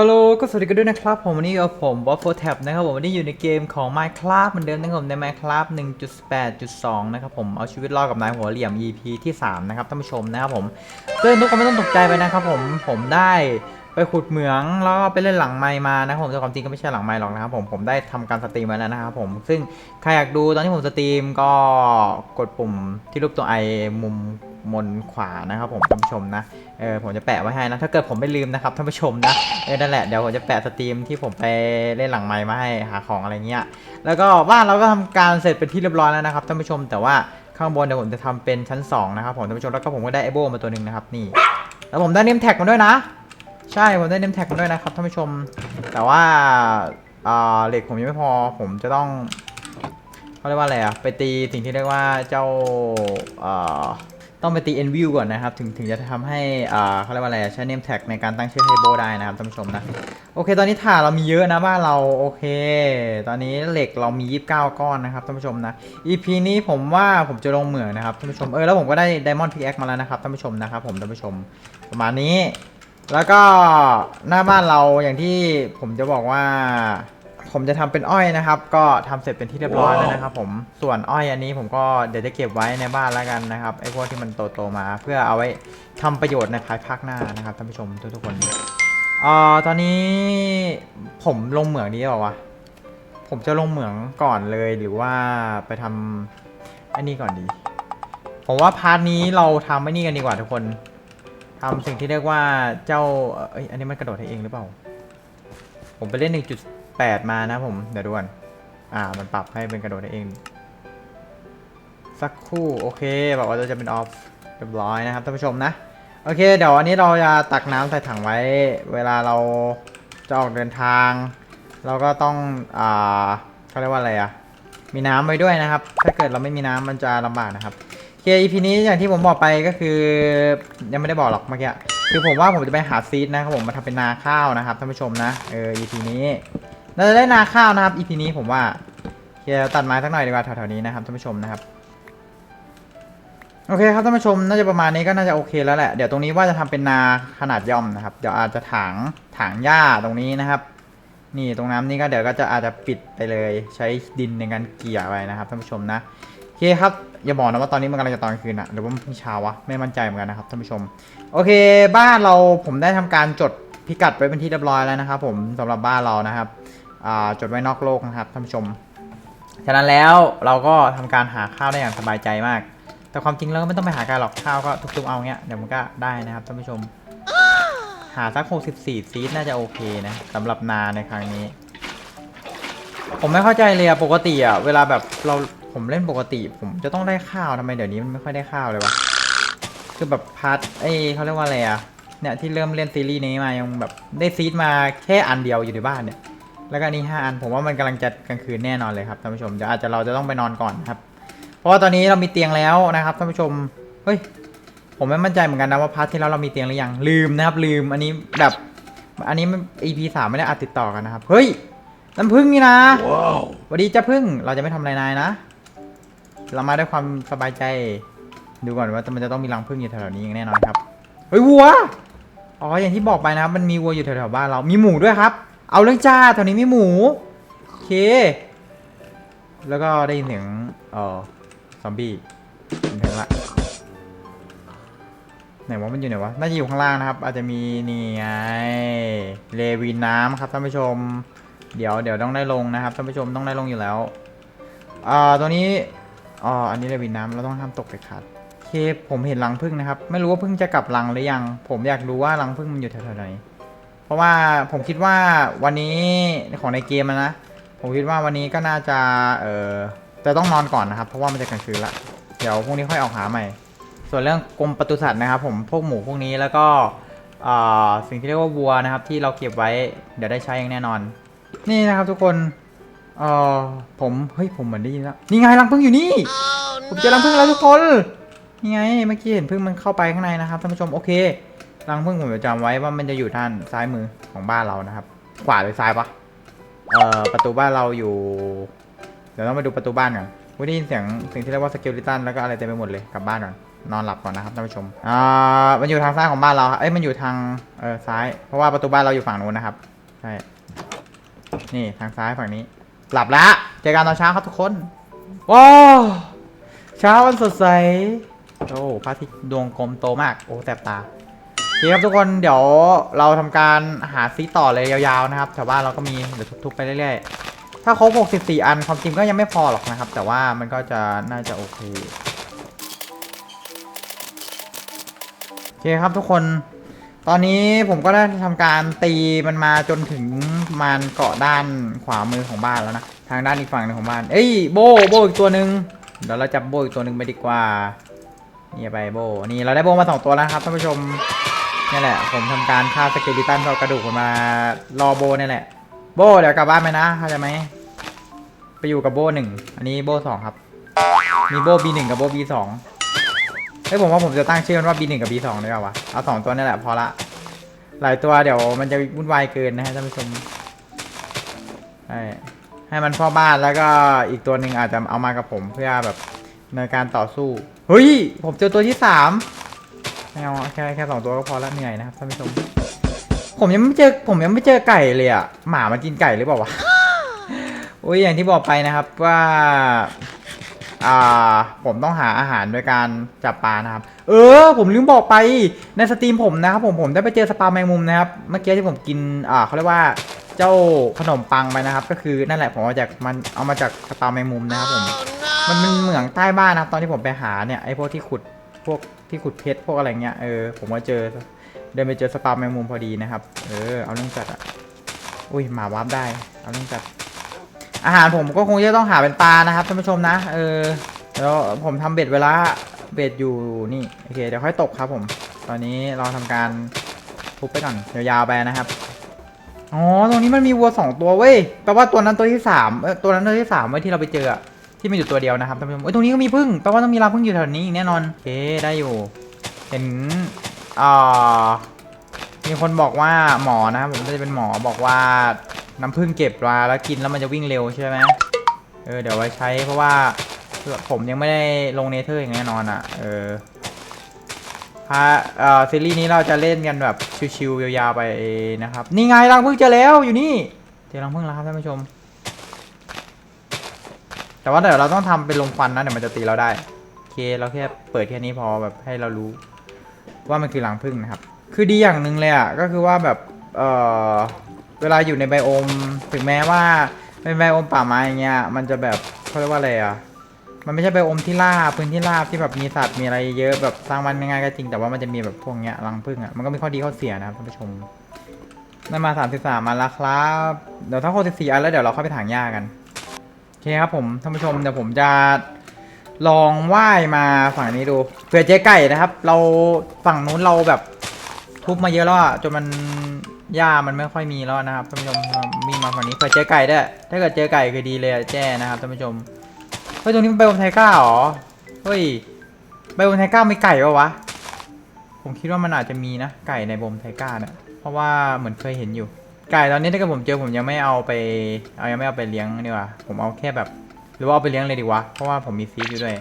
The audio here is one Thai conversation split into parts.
ฮัลโหลก็สวัสดีกันด้วยนะครับ ผมวันนี้กับผมวอฟเฟิลแท็บนะครับผมวันนี้อยู่ในเกมของ Minecraft เหมือนเดิมนะครับผมใน Minecraft 1.8.2 นะครับผมเอาชีวิตรอดกับนายหัวเหลี่ยม EP ที่ 3 นะครับท่านผู้ชมนะครับผมซึ่งทุกคนไม่ต้องตกใจไปนะครับผมผมได้ไปขุดเหมืองแล้วก็ไปเล่นหลังไมค์มานะครับผมแต่ความจริงก็ไม่ใช่หลังไมค์หรอกนะครับผมผมได้ทำการสตรีมมาแล้วนะครับผมซึ่งใครอยากดูตอนที่ผมสตรีมก็กดปุ่มที่รูปตัวไอมุมบนขวานะครับผมท่านผู้ชมนะ เออผมจะแปะไว้ให้นะ ถ้าเกิดผมไม่ลืมนะครับท่านผู้ชมนะ เออนั่นแหละ เดี๋ยวผมจะแปะสตรีมที่ผมไปเล่นหลังไมค์มาให้หาของอะไรเงี้ย แล้วก็บ้านเราก็ทำการเสร็จเป็นที่เรียบร้อยแล้วนะครับท่านผู้ชม แต่ว่าข้างบนเดี๋ยวผมจะทำเป็นชั้น 2 นะครับผมท่านผู้ชม แล้วก็ผมก็ได้ไอโบมาตัวหนึ่งนะครับนี่ แล้วผมได้เนมแท็กมาด้วยนะ ใช่ ผมได้เนมแท็กมาด้วยนะครับท่านผู้ชม แต่ว่าอ่าเหล็กผมยังไม่พอ ผมจะต้องเขาเรียกว่าอะไรอะไปตีสิ่งที่เรียกว่าเจ้าอ่า ต้องไปตี n view ก่อนนะครับ ถึงถึงจะทำให้อ่าเขาเรียกว่าอะไรใช้ name tag ในการตั้งชื่อให้โบได้นะครับท่านผู้ชมนะ โอเคตอนนี้ถ่านเรามีเยอะนะบ้านเราโอเค ตอนนี้เหล็กเรามี 29 ก้อนนะครับท่านผู้ชมนะ EP นี้ผมว่าผมจะลงเหมืองนะครับท่านผู้ชมเออแล้วผมก็ได้ diamond pickaxe มาแล้วนะครับท่านผู้ชมนะครับผมท่านผู้ชมประมาณนี้ แล้วก็หน้าบ้านเราอย่างที่ผมจะบอกว่า ผมจะทำเป็นอ้อยนะครับ ก็ทำเสร็จเป็นที่เรียบร้อยแล้วนะครับ ผมส่วนอ้อยอันนี้ผมก็เดี๋ยวจะเก็บไว้ในบ้านแล้วกันนะครับไอ้พวกที่มันโตๆมา เพื่อเอาไว้ทำประโยชน์ในภายภาคหน้านะครับท่านผู้ชมทุกๆคนเอ่อตอนนี้ผมลงเหมืองดีหรอวะผมจะลงเหมืองก่อนเลยหรือว่าไปทำอันนี้ก่อนดี ผมว่าพาร์ทนี้เราทำไอ้นี่กันดีกว่าทุกคนทำสิ่งที่เรียกว่าเจ้าเอ้ยอันนี้มันกระโดดให้เองหรือเปล่า ผมไปเล่น 1.8มานะผม เดี๋ยวดูก่อนอ่า มันปรับให้เป็นกระโดดได้เอง สักคู่ โอเคบอกว่าเราจะเป็นออฟเรียบร้อยนะครับท่านผู้ชมนะ โอเค เดี๋ยวอันนี้เราจะตักน้ำใส่ถังไว้ เวลาเราจะออกเดินทาง เราก็ต้อง อ่าเขาเรียกว่าอะไรอะมีน้ำไว้ด้วยนะครับ ถ้าเกิดเราไม่มีน้ำมันจะลำบากนะครับโอเค EP นี้อย่างที่ผมบอกไปก็คือ ยังไม่ได้บอกหรอกเมื่อกี้คือผมว่าผมจะไปหาซีดนะครับผมมาทำเป็นนาข้าวนะครับท่านผู้ชมนะเออ EP นี้ เราจะได้นาข้าวนะครับ EP นี้ผมว่าเคเราตัดไม้สักหน่อยดีกว่าแถวๆนี้นะครับท่านผู้ชมนะครับโอเคครับท่านผู้ชมน่าจะประมาณนี้ก็น่าจะโอเคแล้วแหละเดี๋ยวตรงนี้ว่าจะทำเป็นนาขนาดย่อมนะครับเดี๋ยวอาจจะถางถางหญ้าตรงนี้นะครับ นี่ตรงน้ำนี่ก็เดี๋ยวก็จะอาจจะปิดไปเลยใช้ดินในการเกี่ยไปนะครับท่านผู้ชมนะโอเคครับอย่าบอกนะว่าตอนนี้มันกำลังจะตอนคืนอะหรือว่ามันเพิ่งเช้าวะไม่มั่นใจเหมือนกันนะครับท่านผู้ชม โอเค บ้านเราผมได้ทำการจดพิกัดไว้เป็นที่เรียบร้อยแล้วนะครับผมสำหรับบ้านเรานะครับ จดไว้นอกโลกนะครับท่านผู้ชม ฉะนั้นแล้วเราก็ทำการหาข้าวได้อย่างสบายใจมาก แต่ความจริงแล้วก็ไม่ต้องไปหาการหรอกข้าวก็ทุบๆเอาเงี้ยเดี๋ยวมันก็ได้นะครับท่านผู้ชม หาสัก64ซีดน่าจะโอเคนะสำหรับนาในครั้งนี้ ผมไม่เข้าใจเลยอะปกติอะเวลาแบบเราผมเล่นปกติ ผมจะต้องได้ข้าวทำไมเดี๋ยวนี้มันไม่ค่อยได้ข้าวเลยวะคือแบบพาร์ทเอ้เขาเรียกว่าอะไรอะเนี่ยที่เริ่มเล่นซีรีส์นี้มายังแบบได้ซีดมาแค่อันเดียวอยู่ในบ้านเนี่ย แล้วก็อันนี้ห้าอันผมว่ามันกำลังจะกลางคืนแน่นอนเลยครับท่านผู้ชมเดี๋ยวอาจจะเราจะต้องไปนอนก่อนครับ เพราะว่าตอนนี้เรามีเตียงแล้วนะครับท่านผู้ชมเฮ้ยผมไม่มั่นใจเหมือนกันนะว่าพาร์ทที่แล้วเรามีเตียงหรือยังลืมนะครับ ลืมอันนี้แบบอันนี้มัน EP สามไม่ได้อัดติดต่อกันนะครับเฮ้ยน้ำผึ้งนี่นะว้าวสวัสดีจ้าพึ่งเราจะไม่ทำอะไรนายนะ เรามาด้วยความสบายใจดูก่อนว่ามันจะต้องมีรังพึ่งอยู่แถวๆนี้อย่างแน่นอนครับเฮ้ยวัวอ๋ออย่างที่บอกไปนะครับมันมีวัวอยู่แถวๆบ้านเรามีหมูด้วยครับ เอาเรื่องจ้าแถวนี้มีหมูโอเค แล้วก็ได้ยินเสียงเออซอมบี้ถึงละไหนว่ามันอยู่ไหนวะน่าจะอยู่ข้างล่างนะครับ อาจจะมีนี่ไงเลวินน้ำครับท่านผู้ชม เดี๋ยวเดี๋ยวต้องได้ลงนะครับท่านผู้ชมต้องได้ลงอยู่แล้วอ่าตัวนี้อ๋ออันนี้เลวินน้ำเราต้องห้ามตกไปขาดโอเคผมเห็นรังพึ่งนะครับ ไม่รู้ว่าพึ่งจะกลับรังหรือยัง ผมอยากรู้ว่ารังพึ่งมันอยู่แถวๆไหน เพราะว่าผมคิดว่าวันนี้ของในเกมอะนะ ผมคิดว่าวันนี้ก็น่าจะเอ่อจะต้องนอนก่อนนะครับ เพราะว่ามันจะกลางคืนละ เดี๋ยวพรุ่งนี้ค่อยออกหาใหม่ ส่วนเรื่องกรมปศุสัตว์นะครับ ผมพวกหมูพวกนี้แล้วก็อ่าสิ่งที่เรียกว่าวัวนะครับ ที่เราเก็บไว้เดี๋ยวได้ใช้อย่างแน่นอน นี่นะครับทุกคนเอ่อผมเฮ้ยผมเหมือนได้ยินแล้วนี่ไงรังผึ้งอยู่นี่ผมเจอรังผึ้งแล้วทุกคนนี่ไงเมื่อกี้เห็นผึ้งมันเข้าไปข้างในนะครับท่านผู้ชมโอเค รังผึ้งผมจะจำไว้ว่ามันจะอยู่ด้านซ้ายมือของบ้านเรานะครับ ขวาหรือซ้ายปะเอ่อประตูบ้านเราอยู่ เดี๋ยวต้องมาดูประตูบ้านก่อนผมได้ยินเสียงสิ่งที่เรียกว่าสเกลลิตันแล้วก็อะไรเต็มไปหมดเลยกลับบ้านก่อนนอนหลับก่อนนะครับท่านผู้ชม อ่า มันอยู่ทางซ้ายของบ้านเราครับเอ้ย มันอยู่ทาง เออซ้าย เพราะว่าประตูบ้านเราอยู่ฝั่งนู้นนะครับ ใช่ นี่ทางซ้ายฝั่งนี้ หลับแล้วเจอกันตอนเช้าครับทุกคน ว้าวเช้าวันสดใส โอ้พระอาทิตย์ดวงกลมโตมาก โอ้แสบตา เคครับทุกคนเดี๋ยวเราทำการหาซีต่อเลยยาวๆนะครับแถวบ้านเราก็มีเดี๋ยวทุบๆไปเรื่อยๆ ถ้าครบ 64 อันความจริงก็ยังไม่พอหรอกนะครับ แต่ว่ามันก็จะน่าจะโอเคโอเคครับทุกคนตอนนี้ผมก็ได้ทำการตีมันมาจนถึงมันเกาะด้านขวามือของบ้านแล้วนะทางด้านอีกฝั่งหนึงของบ้าน เอ้ยโบโบอีกตัวหนึ่งเดี๋ยวเราจับโบอีกตัวหนึ่งไปดีกว่านี่ไปโบนี่เราได้โบมาสองตัวแล้วครับท่านผู้ชม นี่แหละ ผมทำการฆ่าสเกลิตันเอากระดูกมันมารอโบนี่แหละ โบเดี๋ยวกลับบ้านไปนะเข้าใจไหมไปอยู่กับโบหนึ่งอันนี้โบสองครับ มีโบ B1 กับโบ B2 เฮ้ยผมว่าผมจะตั้งชื่อมันว่า B1 กับ B2 ดีกว่าวะเอาสองตัวนี่แหละพอละ หลายตัวเดี๋ยวมันจะวุ่นวายเกินนะฮะท่านผู้ชมใช่ให้มันพ่อบ้านแล้วก็อีกตัวหนึ่งอาจจะเอามากับผมเพื่อแบบในการต่อสู้ เฮ้ย ผมเจอตัวที่สาม ไม่เอาแค่แค่สองตัวก็พอละเหนื่อยนะครับท่านผู้ชม ผมยังไม่เจอผมยังไม่เจอไก่เลยอะหมามากินไก่หรือเปล่าวะอุ้ยอย่างที่บอกไปนะครับว่าอ่าผมต้องหาอาหารโดยการจับปลานะครับ เออ ผมลืมบอกไปในสตรีมผมนะครับผมผมได้ไปเจอสปาแมงมุมนะครับเมื่อกี้ที่ผมกินอ่าเขาเรียกว่าเจ้าขนมปังไปนะครับ ก็คือนั่นแหละผมเอาจากมันเอามาจากสปาแมงมุมนะครับผมมันเป็นเหมืองใต้บ้านนะครับตอนที่ผมไปหาเนี่ยไอ้พวกที่ขุดพวก ที่ขุดเพชรพวกอะไรเงี้ยเออผมก็เจอเดินไปเจอสปาแมงมุมพอดีนะครับ เออเอาเรื่องจัดอะอุ้ยหมาวาร์ปได้ เอาเรื่องจัด อาหารผมก็คงจะต้องหาเป็นปลานะครับท่านผู้ชมนะ เออแล้วผมทำเบ็ดเวลาเบ็ดอยู่นี่โอเคเดี๋ยวค่อยตกครับผม ตอนนี้เราทำการทุบไปก่อนยาวๆไปนะครับอ๋อตรงนี้มันมีวัวสองตัวเว้ยแปลว่าตัวนั้นตัวที่สามเออตัวนั้นตัวที่สามเว้ยที่เราไปเจออะ ที่มันอยู่ตัวเดียวนะครับท่านผู้ชมเอ้ยตรงนี้ก็มีพึ่งแปลว่าต้องมีรังพึ่งอยู่แถวนี้แน่นอนโอเคได้อยู่ เห็นอ่ามีคนบอกว่าหมอนะครับผมจะเป็นหมอบอกว่าน้ำผึ้งเก็บมาแล้วกินแล้วมันจะวิ่งเร็วใช่ไหมเออเดี๋ยวไว้ใช้เพราะว่าผมยังไม่ได้ลงเนเธอร์อย่างแน่นอนอะ เออพาเอ่อซีรีส์นี้เราจะเล่นกันแบบชิวๆยาวๆไปนะครับ นี่ไงรังผึ้งเจอแล้วอยู่นี่ เจอรังผึ้งแล้วครับท่านผู้ชม แต่ว่าเดี๋ยวเราต้องทำเป็นลมควันนะเดี๋ยวมันจะตีเราได้โอเคเราแค่เปิดแค่นี้พอแบบให้เรารู้ ว่ามันคือรังผึ้งนะครับ คือดีอย่างหนึ่งเลยอะก็คือว่าแบบเออเวลาอยู่ในไบโอม ถึงแม้ว่าเป็นไบโอมป่าไม้อย่างเงี้ยมันจะแบบเขาเรียกว่าอะไรอะมันไม่ใช่ไบโอมที่ราบพื้นที่ราบที่แบบมีสัตว์มีอะไรเยอะแบบสร้างมันง่ายก็จริงแต่ว่ามันจะมีแบบพวกเนี้ยรังผึ้งอะมันก็มีข้อดีข้อเสียนะครับท่านผู้ชมนั่นมา33มาแล้วครับ เดี๋ยวถ้า64อันแล้วเดี๋ยวเราเข้าไปถางหญ้ากัน คครับผมท่านผู้ชมเดี๋ยวผมจะลองว่ายมาฝั่งนี้ดูเผื่อเจ๊ไก่นะครับ เราฝั่งนู้นเราแบบทุบมาเยอะแล้วอะจนมันหญ้ามันไม่ค่อยมีแล้วนะครับท่านผู้ชมวิ่งมาฝั่งนี้เผื่อเจอไก่ได้วยถ้าเกิดเจอไก่คือดีเลยแจ้นะครับท่านผู้ชมเฮ้ยตรงนี้มันไบโอมไทก้าเหรอเฮ้ยไบโอมไทก้ามีไก่ปะวะผมคิดว่ามันอาจจะมีนะไก่ในบโอมไทก้าเนี่ยเพราะว่าเหมือนเคยเห็นอยู่ ไก่ตอนนี้ถ้าเกิดผมเจอผมยังไม่เอาไป เอายังไม่เอาไปเลี้ยงดีกว่าผมเอาแค่แบบ หรือว่าเอาไปเลี้ยงเลยดีวะเพราะว่าผมมีซีดอยู่ด้วย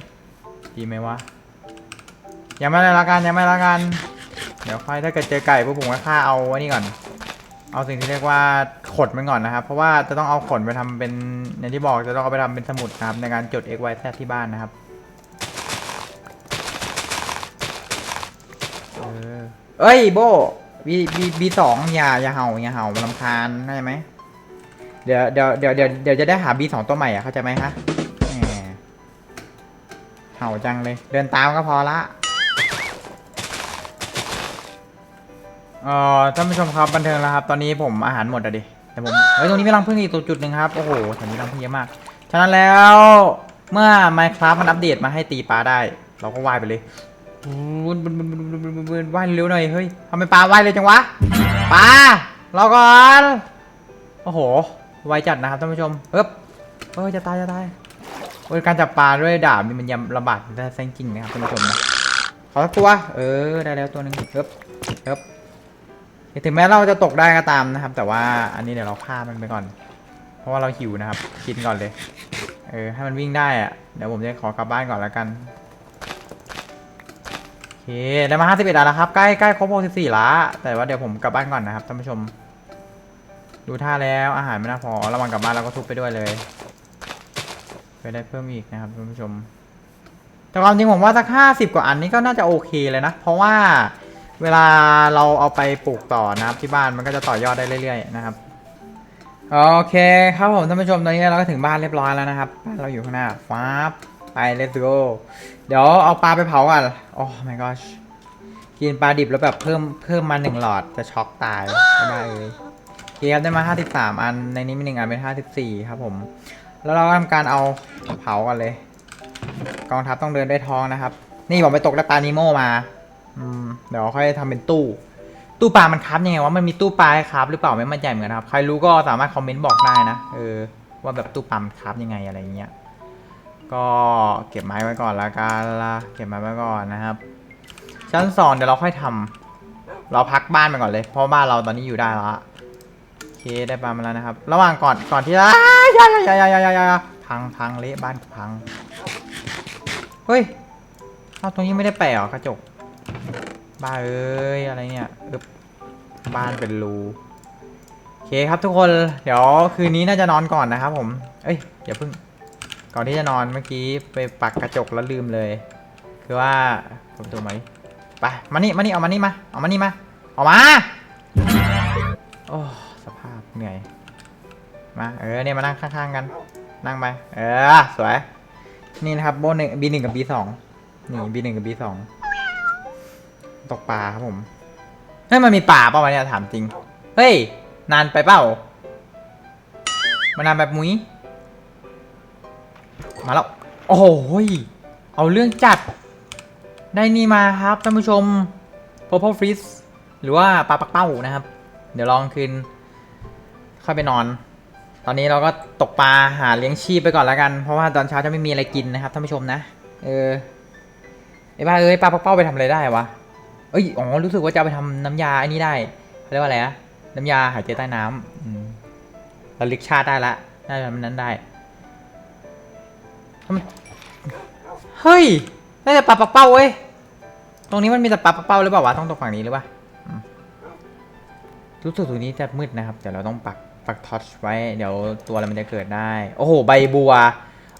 ดีไหมวะยังไม่ได้ละกันยังไม่ละกันเดี๋ยวค่อยถ้าเกิดเจอไก่พวกผมก็ฆ่าเอาอันนี้ก่อน เอาสิ่งที่เรียกว่าขนมันก่อนนะครับ เพราะว่าจะต้องเอาขนไปทำเป็นอย่างที่บอกจะต้องเอาไปทำเป็นสมุดนะครับในการจด x y z ที่บ้านนะครับเออเอ้ยโบ บีบีบีสองอย่าอย่าเห่าอย่าเห่ามันลำคาญเข้าใจไหมเดี๋ยวเดี๋ยวเดี๋ยวเดี๋ยวเดี๋ยวจะได้หาบีสองตัวใหม่อะเข้าใจไหมคะแหมเห่าจังเลย เดินตามก็พอละเอ่อท่านผู้ชมครับบันเทิงแล้วครับ ตอนนี้ผมอาหารหมดอะดิแต่ผมเฮ้ยตรงนี้มีรังผึ้งอีกตัวจุดหนึ่งครับ โอ้โหแถวนี้รังผึ้งเยอะมาก ฉะนั้นแล้วเมื่อ Minecraft มันอัปเดตมาให้ตีปลาได้ เราก็ว่ายไปเลย วุ้นบุนบุนบุนบุนบุนบุนบุนว่ายเร็วหน่อยเฮ้ยทำไมปลาว่ายเลยจังวะปลาเรอก่อนโอ้โหไวจัดนะครับท่านผู้ชมเอ๊บเอ้ยจะตายจะตายโอ้ยการจับปลาด้วยดาบมันยังลำบากแต่แซงจริงนะครับท่านผู้ชมนะขอสักตัวเออได้แล้วตัวหนึ่งเอ๊บเอ๊บถึงแม้เราจะตกได้ก็ตามนะครับ แต่ว่าอันนี้เดี๋ยวเราฆ่ามันไปก่อน เพราะว่าเราหิวนะครับ กินก่อนเลย เออให้มันวิ่งได้อะเดี๋ยวผมจะขอกลับบ้านก่อนแล้วกัน เคได้มา 51แล้วครับ ใกล้ใกล้ครบ64ละแต่ว่าเดี๋ยวผมกลับบ้านก่อนนะครับท่านผู้ชม ดูท่าแล้วอาหารไม่น่าพอระหว่างกลับบ้านเราก็ทุบไปด้วยเลยไปได้เพิ่มอีกนะครับท่านผู้ชม แต่ความจริงผมว่าสัก 50 กว่าอันนี้ก็น่าจะโอเคเลยนะ เพราะว่าเวลาเราเอาไปปลูกต่อนะครับที่บ้านมันก็จะต่อยอดได้เรื่อยๆนะครับโอเคครับผมท่านผู้ชมตอนนี้เราก็ถึงบ้านเรียบร้อยแล้วนะครับบ้านเราอยู่ข้างหน้าฟ้าบ ไป let's go เดี๋ยวเอาปลาไปเผาก่อนโอ้ my gosh กินปลาดิบแล้วแบบเพิ่มเพิ่มมาหนึ่งหลอดจะช็อกตายไม่ได้เลยเคครับได้มา 53 อัน ในนี้มีหนึ่งอันเป็น 54 ครับผม แล้วเราก็ทำการเอาเผากันเลย กองทัพต้องเดินได้ท้องนะครับ นี่ผมไปตกได้ปลานิโมมาอืมเดี๋ยวค่อยทำเป็นตู้ ตู้ปลามันครับยังไงวะ มันมีตู้ปลาครับหรือเปล่าไม่มั่นใจเหมือนกันครับ ใครรู้ก็สามารถคอมเมนต์บอกได้นะ เออ ว่าแบบตู้ปลามันครับยังไงอะไรเงี้ย ก็เก็บไม้ไว้ก่อนละกันละเก็บไม้ไว้ก่อนนะครับ ชั้นสองเดี๋ยวเราค่อยทำเราพักบ้านไปก่อนเลย เพราะบ้านเราตอนนี้อยู่ได้แล้วอะโอเคได้ปลามาแล้วนะครับ ระหว่างก่อนก่อนที่อ้ายายายายายายพังพังเละบ้านพัง เฮ้ยเอาตรงนี้ไม่ได้แปะหรอกระจก บ้าเอ้ยอะไรเนี่ยอึบบ้านเป็นรูโอเคครับทุกคน เดี๋ยวคืนนี้น่าจะนอนก่อนนะครับผม เอ้ยอย่าเพิ่ง ก่อนที่จะนอนเมื่อกี้ไปปักกระจกแล้วลืมเลย คือว่าผมตัวไหมไปมานี่มานี่เอามานี่มาเอามานี่มาเอามาโอ้สภาพเหนื่อยมาเออเนี่ยมานั่งข้างๆกัน นั่งไปเออสวย นี่นะครับโบหนึ่งบีหนึ่งกับบีสองนี่บีหนึ่งกับบีสองตกปลาครับผมเฮ้ยมันมีป่าเปล่าวะเนี่ยถามจริง เฮ้ย นานไปเปล่ามานานแบบมุ้ย มาแล้ว โอ้โหยเอาเรื่องจัด ได้นี่มาครับท่านผู้ชม purple fish หรือว่าปลาปักเป้านะครับ เดี๋ยวลองคืนค่อยไปนอน ตอนนี้เราก็ตกปลาหาเลี้ยงชีพไปก่อนแล้วกัน เพราะว่าตอนเช้าจะไม่มีอะไรกินนะครับท่านผู้ชมนะ เออไอ้บ้าเอ้ยปลาปักเป้าไปทำอะไรได้วะ เอ้ย อ๋อ รู้สึกว่าจะไปทำน้ำยาไอ้นี่ได้เขาเรียกว่าอะไรนะน้ำยาหายใจใต้น้ำอืมระลึกชาติได้ละน่าจะมันนั้นได้ ทำเฮ้ยน่าจะปลาปักเป้าเว้ย ตรงนี้มันมีแต่ปลาปักเป้าหรือเปล่าวะต้องตรงฝั่งนี้หรือเปล่ารู้สึกตรงนี้จะมืดนะครับเดี๋ยวเราต้องปักปักทอชไว้ เดี๋ยวตัวอะไรมันจะเกิดได้ โอ้โห ใบบัว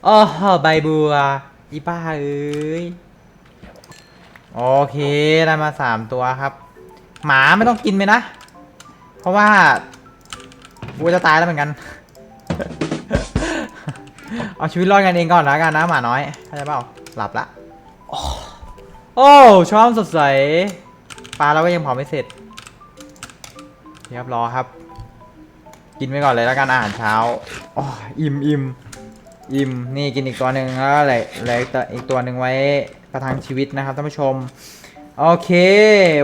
โอ้โหใบบัว อีป้าเอ้ย โอเคได้มาสามตัวครับ หมาไม่ต้องกินไปนะ เพราะว่าวัวจะตายแล้วเหมือนกัน เอาชีวิตรอดกันเองก่อนแล้วกันนะหมาน้อยเข้าใจเปล่าหลับละ โอ้โอ้ชอบสดใสปลาเราก็ยังเผาไม่เสร็จเรียบร้อยครับ กินไปก่อนเลยแล้วกันอาหารเช้าอ๋ออิ่มอิ่มอิ่มนี่กินอีกตัวหนึ่งแล้วเหลยเหลยอีกตัวหนึ่งไว้ประทังชีวิตนะครับท่านผู้ชมโอเค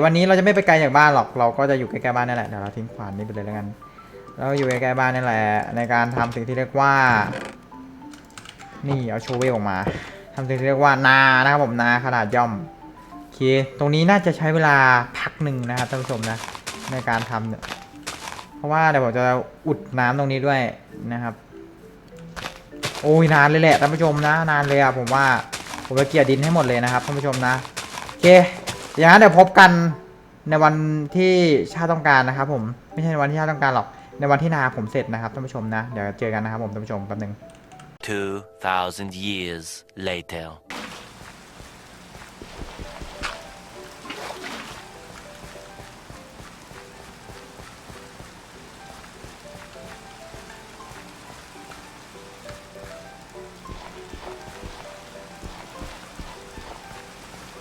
วันนี้เราจะไม่ไปไกลจากบ้านหรอก เราก็จะอยู่ใกล้ๆบ้านนี่แหละ เดี๋ยวเราทิ้งขวานนี้ไปเลยแล้วกัน เราอยู่ใกล้ๆบ้านนี่แหละ ในการทำสิ่งที่เรียกว่า นี่เอาโชเวลออกมาทำสิ่งที่เรียกว่านานะครับผมนาขนาดย่อมโอเคตรงนี้น่าจะใช้เวลาพักหนึ่งนะครับท่านผู้ชมนะในการทำเนี่ยเพราะว่าเดี๋ยวผมจะอุดน้ำตรงนี้ด้วยนะครับ โอ้ยนานเลยแหละท่านผู้ชมนะ นานเลยอะผมว่าผมจะเกลี่ยดินให้หมดเลยนะครับท่านผู้ชมนะโอเคอย่างนั้นเดี๋ยวพบกันในวันที่ชาติต้องการนะครับผมไม่ใช่ในวันที่ชาติต้องการหรอกในวันที่นาผมเสร็จนะครับท่านผู้ชมนะ เดี๋ยวเจอกันนะครับผมท่านผู้ชมแป๊บนึง 2,000 years later.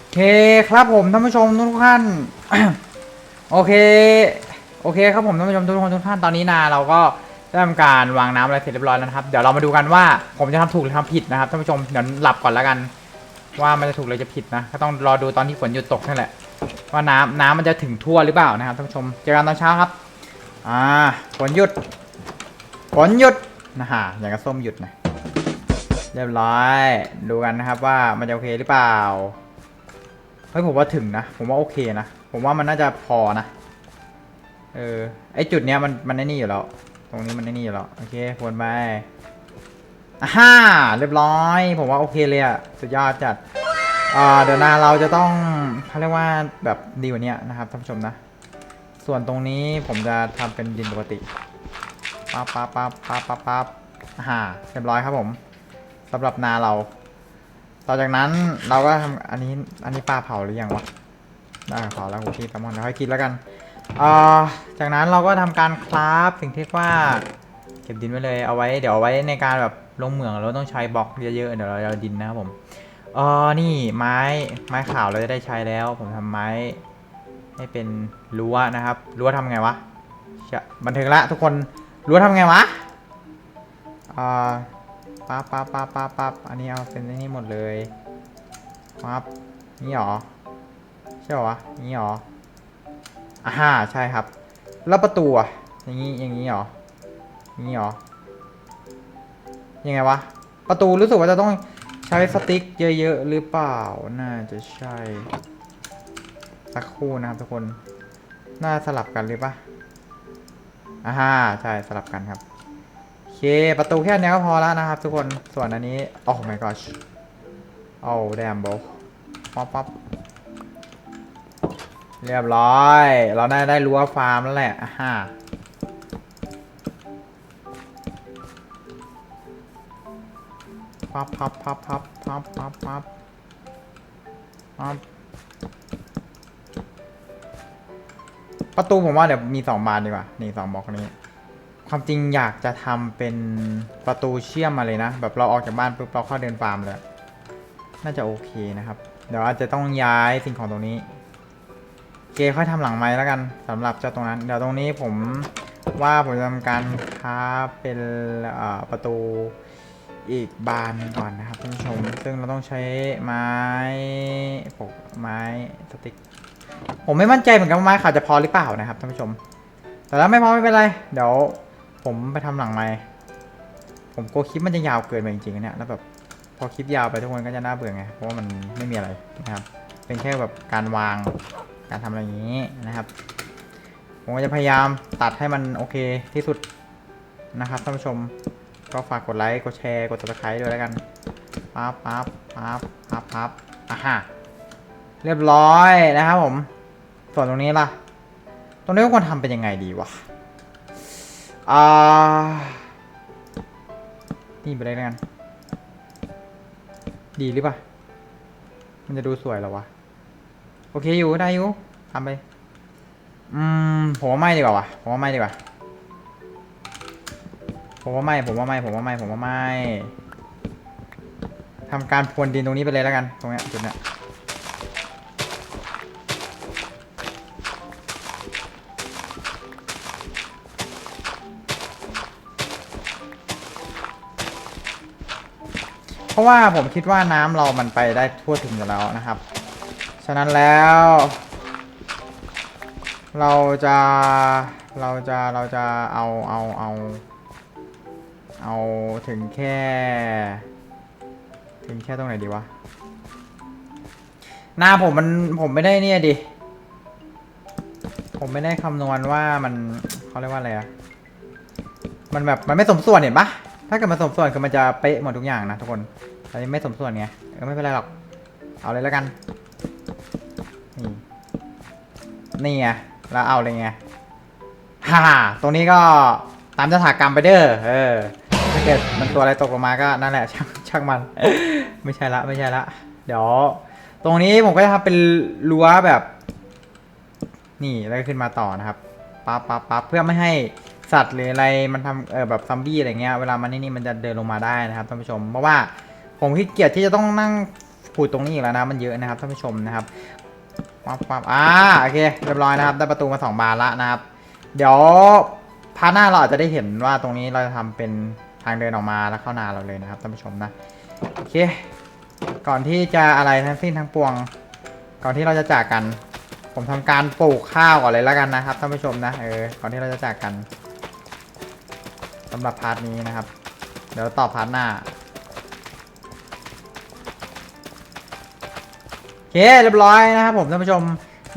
โอเคครับผมท่านผู้ชมทุกท่าน โอเค โอเคครับผมท่านผู้ชมทุกคนทุกท่านตอนนี้นาเราก็ ได้ทำการวางน้ำอะไรเสร็จเรียบร้อยแล้วนะครับ เดี๋ยวเรามาดูกันว่าผมจะทำถูกหรือทำผิดนะครับท่านผู้ชมเดี๋ยวหลับก่อนแล้วกัน ว่ามันจะถูกหรือจะผิดนะก็ต้องรอดูตอนที่ฝนหยุดตกนั่นแหละ ว่าน้ำน้ำมันจะถึงทั่วหรือเปล่านะครับท่านผู้ชมเจอกันตอนเช้าครับอ่าฝนหยุดฝนหยุดนะฮะอย่างกับส้มหยุดนะเรียบร้อยดูกันนะครับว่ามันจะโอเคหรือเปล่าเฮ้ยผมว่าถึงนะ ผมว่าโอเคนะ ผมว่ามันน่าจะพอนะ เออไอจุดเนี้ยมันมันไอ้นี่อยู่แล้ว ตรงนี้มันไอ้นี่อยู่แล้วโอเควนไปอ่าฮ่าเรียบร้อย ผมว่าโอเคเลยอะสุดยอดจัดอ่าเดี๋ยวนาเราจะต้องเขาเรียกว่าแบบดีกว่านี้นะครับท่านผู้ชมนะ ส่วนตรงนี้ผมจะทำเป็นดินปกติปั๊บปั๊บปั๊บปั๊บปั๊บปั๊บอ่าเรียบร้อยครับผมสำหรับนาเรา ต่อจากนั้นเราก็ทำอันนี้อันนี้ปลาเผาหรือยังวะได้เผาแล้วโอเคแซลมอนเดี๋ยวค่อยกินแล้วกัน จากนั้นเราก็ทำการคราฟสิ่งที่ว่าเก็บดินไว้เลยเอาไว้เดี๋ยวเอาไว้ในการแบบลงเหมืองเราต้องใช้บล็อกเยอะๆเดี๋ยวเราเอาดินนะครับผมเออนี่ไม้ไม้ขาวเราจะได้ใช้แล้ว ผมทำไม้ให้เป็นรั้วนะครับรั้วทำไงวะบันเทิงละทุกคนรั้วทำไงวะอ่าปั๊บปั๊บปั๊บปั๊บปั๊บอันนี้เอาเป็นนี่หมดเลยปั๊บนี่หรอใช่หรอนี่หรอ อ่าใช่ครับ แล้วประตูอะอย่างนี้อย่างนี้หรออย่างนี่หรอยังไงวะ ประตูรู้สึกว่าจะต้องใช้สติ๊กเยอะๆหรือเปล่า น่าจะใช่ สักคู่นะครับทุกคน น่าสลับกันหรือปะอ่าฮะใช่สลับกันครับโอเคประตูแค่นี้ก็พอแล้วนะครับ ทุกคนส่วนอันนี้โอ้ my gosh โอ้แดมโบป๊อปป๊อป เรียบร้อย เราได้ได้รั้วฟาร์มแล้วแหละอ่าฮะพับพับพับพับพับพับพับพับประตูผมว่าเดี๋ยวมีสองบานดีกว่า นี่สองบล็อกนี้ ความจริงอยากจะทำเป็นประตูเชื่อมมาเลยนะ แบบเราออกจากบ้านปุ๊บเราเข้าเดินฟาร์มเลย น่าจะโอเคนะครับ เดี๋ยวอาจจะต้องย้ายสิ่งของตรงนี้ เกค่อยทำหลังไม้แล้วกันสำหรับเจ้าตรงนั้น เดี๋ยวตรงนี้ผมว่าผมจะทำการค้าเป็นประตูอีกบานก่อนนะครับท่านผู้ชม ซึ่งเราต้องใช้ไม้ปกไม้สติ๊กผมไม่มั่นใจเหมือนกันว่าไม้ขาวจะพอหรือเปล่านะครับท่านผู้ชม แต่แล้วไม่พอไม่เป็นไร เดี๋ยวผมไปทำหลังไม้ผมกลัวคลิปมันจะยาวเกินไปจริงๆนเนี่ยแล้วแบบพอคลิปยาวไปทุกคนก็จะน่าเบื่อไงเพราะว่ามันไม่มีอะไรนะครับเป็นแค่แบบการวาง การทำอะไรอย่างนี้นะครับ ผมก็จะพยายามตัดให้มันโอเคที่สุดนะครับท่านผู้ชมก็ฝากกดไลค์ กดแชร์ กด subscribe ด้วยแล้วกันปั๊บปั๊บปั๊บปั๊บปั๊บอะฮะเรียบร้อยนะครับผม ส่วนตรงนี้ล่ะ ตรงนี้ควรทำเป็นยังไงดีวะอ่านี่ไปเลยแล้วกัน ดีหรือเปล่า มันจะดูสวยหรอวะ โอเคอยู่ได้อยู่ทำไป อืมผมว่าไม่ดีกว่าวะผมว่าไม่ดีกว่า ผมว่าไม่ ผมว่าไม่ ผมว่าไม่ ผมว่าไม่ทำการพรวนดินตรงนี้ไปเลยแล้วกัน ตรงเนี้ยจุดเนี้ยเพราะว่าผมคิดว่าน้ำเรามันไปได้ทั่วถึงอยู่แล้วนะครับ ฉะนั้นแล้ว เราจะเราจะเราจะเอาเอาเอาเอาถึงแค่ ถึงแค่ตรงไหนดีวะ หน้าผมมันผมไม่ได้เนี่ยดิ ผมไม่ได้คำนวณว่ามันเขาเรียกว่าอะไรอะมันแบบมันไม่สมส่วนเห็นปะถ้าเกิดมันสมส่วนคือมันจะเป๊ะหมดทุกอย่างนะทุกคนอันนี้ไม่สมส่วนไงเออไม่เป็นไรหรอก เอาเลยแล้วกัน นี่ไงแล้วเอาเลยไงฮ่าตรงนี้ก็ตามยถากรรมไปเด้อเออถ้าเกิดมันตัวอะไรตกลงมาก็นั่นแหละช่างช่างมัน ไม่ใช่ละไม่ใช่ละเดี๋ยว ตรงนี้ผมก็จะทำเป็นรั้วแบบ นี่แล้วก็ขึ้นมาต่อนะครับปั๊บปั๊บปั๊บเพื่อไม่ให้สัตว์หรืออะไรมันทำเออแบบซัมบี้อะไรเงี้ยเวลามันนี่นี่มันจะเดินลงมาได้นะครับท่านผู้ชมเพราะว่าผมขี้เกียจที่จะต้องนั่งผูดตรงนี้อีกแล้วนะมันเยอะนะครับท่านผู้ชมนะครับ ปั๊บปั๊บอ่าโอเคเรียบร้อยนะครับ ได้ประตูมาสองบานละนะครับ เดี๋ยวพาร์ทหน้าเราอาจจะได้เห็นว่าตรงนี้เราจะทำเป็นทางเดินออกมาแล้วเข้านาเราเลยนะครับท่านผู้ชมนะโอเค ก่อนที่จะอะไรทั้งสิ้นทั้งปวง ก่อนที่เราจะจากกัน ผมทำการปลูกข้าวก่อนเลยแล้วกันนะครับท่านผู้ชมนะเออก่อนที่เราจะจากกันสำหรับพาร์ทนี้นะครับ เดี๋ยวต่อพาร์ทหน้า เคเรียบร้อยนะครับผมท่านผู้ชม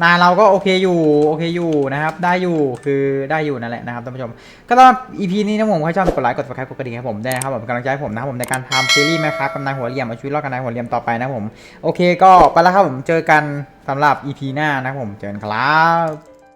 นาเราก็โอเคอยู่โอเคอยู่นะครับได้อยู่คือได้อยู่นั่นแหละนะครับท่านผู้ชม ก็ต้อง EP นี้นะผมใครชอบกดไลค์กด subscribe กดกระดิ่งให้ผมได้นะครับผมกำลังใจให้ผมนะครับผมในการทำซีรีส์แมครับกำนายหัวเหลี่ยมมาช่วยรอดกำนายหัวเหลี่ยมต่อไปนะผมโอเคก็ไปแล้วครับผมเจอกันสำหรับ EP หน้านะผมเจอกันครับ